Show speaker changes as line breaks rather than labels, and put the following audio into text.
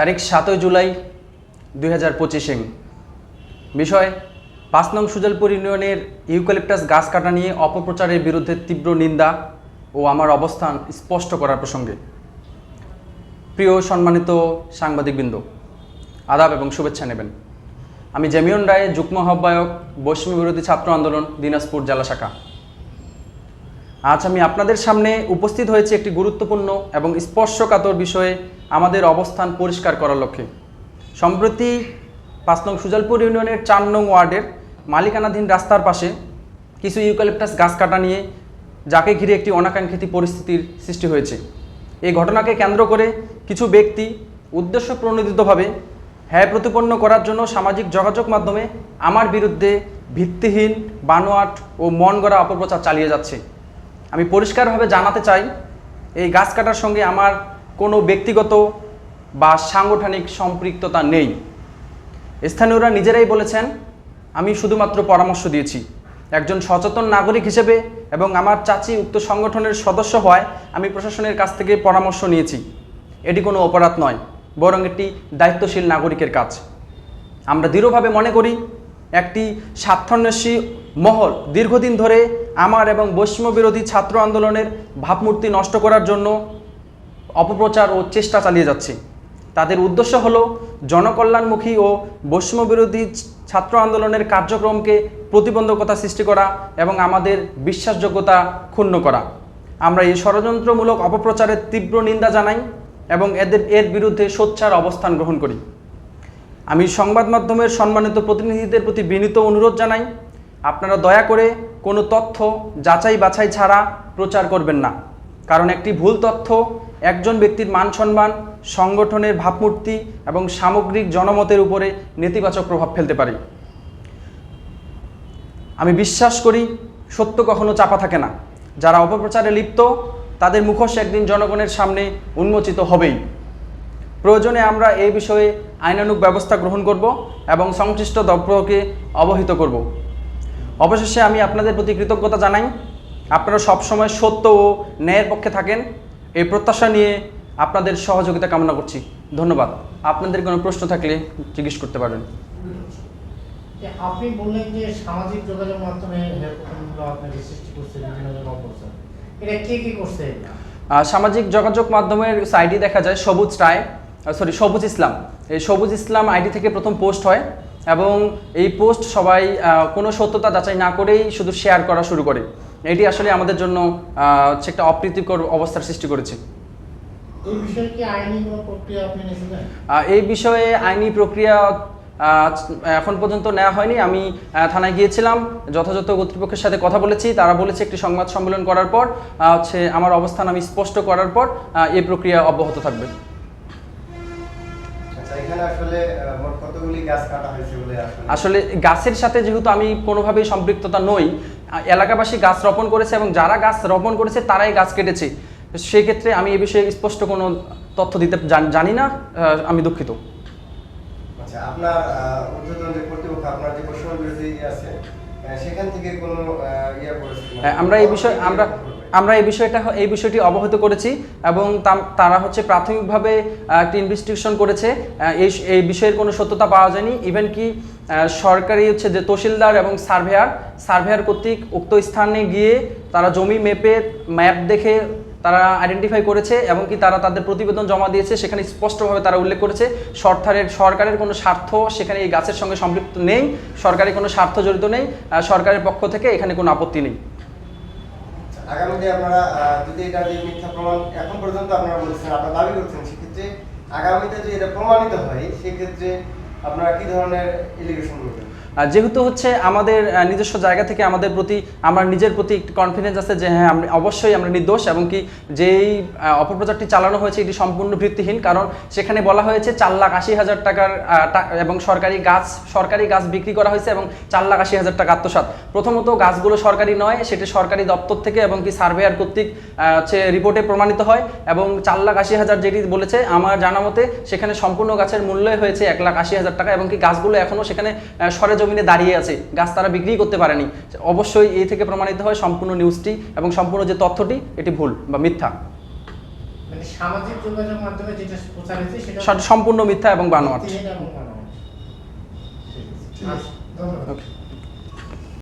তারিখ সাতই জুলাই দুই হাজার পঁচিশে। বিষয়, পাঁচ নং সুজলপুর ইউনিয়নের ইউক্যালিপটাস গাছ কাটা নিয়ে অপপ্রচারের বিরুদ্ধে তীব্র নিন্দা ও আমার অবস্থান স্পষ্ট করার প্রসঙ্গে। প্রিয় সম্মানিত সাংবাদিকবৃন্দ, আদাব এবং শুভেচ্ছা নেবেন। আমি জেমিয়ন রায়, যুগ্ম আহ্বায়ক, বৈষম্য বিরোধী ছাত্র আন্দোলন, দিনাজপুর জেলা শাখা। আজ আমি আপনাদের সামনে উপস্থিত হয়েছি একটি গুরুত্বপূর্ণ এবং স্পর্শকাতর বিষয়ে আমাদের অবস্থান পরিষ্কার করার লক্ষ্যে। সম্প্রতি পাঁচ নং সুজালপুর ইউনিয়নের চার নং ওয়ার্ডের মালিকানাধীন রাস্তার পাশে কিছু ইউক্যালিপটাস গাছ কাটা নিয়ে যাকে ঘিরে একটি অনাকাঙ্ক্ষিত পরিস্থিতির সৃষ্টি হয়েছে। এই ঘটনাকে কেন্দ্র করে কিছু ব্যক্তি উদ্দেশ্য প্রণোদিতভাবে হ্যায় প্রতিপন্ন করার জন্য সামাজিক যোগাযোগ মাধ্যমে আমার বিরুদ্ধে ভিত্তিহীন, বানোয়াট ও মন গড়া অপপ্রচার চালিয়ে যাচ্ছে। আমি পরিষ্কারভাবে জানাতে চাই, এই গাছ কাটার সঙ্গে আমার কোনো ব্যক্তিগত বা সাংগঠনিক সম্পৃক্ততা নেই। স্থানীয়রা নিজেরাই বলেছেন, আমি শুধুমাত্র পরামর্শ দিয়েছি। একজন সচেতন নাগরিক হিসেবে এবং আমার চাচি উক্ত সংগঠনের সদস্য হওয়ায় আমি প্রশাসনের কাছ থেকে পরামর্শ নিয়েছি। এটি কোনো অপরাধ নয়, বরং একটি দায়িত্বশীল নাগরিকের কাজ। আমরা দৃঢ়ভাবে মনে করি, একটি স্বার্থান্বেষী মহল দীর্ঘদিন ধরে আমার এবং বৈষম্য বিরোধী ছাত্র আন্দোলনের ভাবমূর্তি নষ্ট করার জন্য অপপ্রচার ও চেষ্টা চালিয়ে যাচ্ছে। তাদের উদ্দেশ্য হল জনকল্যাণমুখী ও বৈষম্য বিরোধী ছাত্র আন্দোলনের কার্যক্রমকে প্রতিবন্ধকতা সৃষ্টি করা এবং আমাদের বিশ্বাসযোগ্যতা ক্ষুণ্ণ করা। আমরা এই ষড়যন্ত্রমূলক অপপ্রচারের তীব্র নিন্দা জানাই এবং এদের, এর বিরুদ্ধে সোচ্চার অবস্থান গ্রহণ করি। আমি সংবাদ মাধ্যমের সম্মানিত প্রতিনিধিদের প্রতি বিনীত অনুরোধ জানাই, আপনারা দয়া করে কোনো তথ্য যাচাই বাছাই ছাড়া প্রচার করবেন না। কারণ একটি ভুল তথ্য, একজন ব্যক্তির মান সম্মান, সংগঠনের ভাবমূর্তি এবং সামগ্রিক জনমতের উপরে নেতিবাচক প্রভাব ফেলতে পারে। আমি বিশ্বাস করি, সত্য কখনো চাপা থাকে না। যারা অপপ্রচারে লিপ্ত, তাদের মুখোশ একদিন জনগণের সামনে উন্মোচিত হবেই। প্রয়োজনে আমরা এই বিষয়ে আইনানুগ ব্যবস্থা গ্রহণ করব এবং সংশ্লিষ্ট দপ্তরকে অবহিত করব। অবশেষে আমি আপনাদের প্রতি কৃতজ্ঞতা জানাই। আপনারা সবসময় সত্য ও ন্যায়ের পক্ষে থাকেন। এই প্রত্যাশা নিয়ে আপনাদের সহযোগিতা কামনা করছি। ধন্যবাদ। আপনাদের কোনো প্রশ্ন থাকলে জিজ্ঞেস করতে পারেন।
আপনি বললেন যে সামাজিক যোগাযোগ মাধ্যমে এটা কে কি করছে
সামাজিক যোগাযোগ মাধ্যমের আইডি দেখা যায় সবুজ রায় সরি সবুজ ইসলাম। এই সবুজ ইসলাম আইডি থেকে প্রথম পোস্ট হয় এবং এই পোস্ট সবাই কোনো সত্যতা যাচাই না করেই শুধু শেয়ার করা শুরু করে। এটি আসলে আমাদের জন্য হচ্ছে একটা অপ্রীতিকর অবস্থার সৃষ্টি করেছে।
এই বিষয়ে আইনি প্রক্রিয়া আপনি নিয়েছিলেন?
আহ, এই বিষয়ে আইনি প্রক্রিয়া আহ, এখন পর্যন্ত নেওয়া হয়নি। আমি থানায় গিয়েছিলাম যথাযথ কর্তৃপক্ষের সাথে কথা বলেছি। তারা বলেছে একটি সংবাদ সম্মেলন করার পর হচ্ছে আমার অবস্থান আমি স্পষ্ট করার পর এই প্রক্রিয়া অব্যাহত থাকবে।
আচ্ছা এখানে আসলে মোট কতগুলি গাছ কাটা হয়েছে বলে আসলে
গাছের সাথে যেহেতু আমি কোনোভাবেই সম্পৃক্ততা নই এলাকাবাসী গাছ রোপণ করেছে এবং যারা গাছ রোপণ করেছে তারাই গাছ কেটেছে। সেক্ষেত্রে আমি এ বিষয়ে স্পষ্ট কোনো তথ্য দিতে জানি না আমি দুঃখিত।
আচ্ছা আপনার ঊর্ধ্বতন যে কর্তৃপক্ষ আপনার যে বৈষম্য বিরোধী ইয়ে আছে সেখান থেকে কোনো ইয়ে করেছে
হ্যাঁ, আমরা এই বিষয়ে আমরা আমরা এই বিষয়টা, এই বিষয়টি অবহিত করেছি এবং তারা হচ্ছে প্রাথমিকভাবে একটি ইনভেস্টিগেশন করেছে। এই এই বিষয়ের কোনো সত্যতা পাওয়া যায়নি। ইভেন কি সরকারি হচ্ছে যে তহসিলদার এবং সার্ভেয়ার সার্ভেয়ার কর্তৃক উক্ত স্থানে গিয়ে তারা জমি মেপে, ম্যাপ দেখে তারা আইডেন্টিফাই করেছে এবং কি তারা তাদের প্রতিবেদন জমা দিয়েছে। সেখানে স্পষ্টভাবে তারা উল্লেখ করেছে, সরকারের সরকারের কোনো স্বার্থ সেখানে এই গাছের সঙ্গে সম্পৃক্ত নেই সরকারি কোনো স্বার্থ জড়িত নেই সরকারের পক্ষ থেকে এখানে কোনো আপত্তি নেই।
আগামীতে আপনারা যদি এটা যে মিথ্যা প্রমাণ এখন পর্যন্ত আপনারা বলছেন, আপনারা দাবি করছেন, সেক্ষেত্রে আগামীতে যদি এটা প্রমাণিত হয়, সেক্ষেত্রে আপনারা কি ধরনের এলিগেশন করবেন?
যেহেতু হচ্ছে আমাদের নিজস্ব জায়গা থেকে আমাদের প্রতি, আমার নিজের প্রতি একটি কনফিডেন্স আছে যে হ্যাঁ আমরা অবশ্যই আমরা নির্দোষ এবং কি যেই অপপ্রচারটি চালানো হয়েছে এটি সম্পূর্ণ ভিত্তিহীন। কারণ সেখানে বলা হয়েছে চার লাখ আশি হাজার টাকার এবং সরকারি গাছ সরকারি গাছ বিক্রি করা হয়েছে এবং চার লাখ আশি হাজার টাকা আত্মসাৎ। প্রথমত গাছগুলো সরকারি নয়, সেটি সরকারি দপ্তর থেকে এবং কি সার্ভেয়ার কর্তৃক হচ্ছে রিপোর্টে প্রমাণিত হয় এবং চার লাখ আশি হাজার যেটি বলেছে, আমার জানা মতে সেখানে সম্পূর্ণ গাছের মূল্যই হয়েছে এক লাখ আশি হাজার টাকা এবং কি গাছগুলো এখনও সেখানে সরে জমিনে দাঁড়িয়ে আছে। গাছ তারা বিক্রি করতে পারেনি। অবশ্যই এই থেকে প্রমাণিত হয় সম্পূর্ণ নিউজটি এবং সম্পূর্ণ যে তথ্যটি এটি ভুল বা মিথ্যা।
মানে সামাজিক যোগাযোগ মাধ্যমে যেটা প্রচার হয়েছে সেটা
সেটা সম্পূর্ণ মিথ্যা এবং বানোয়াট। ওকে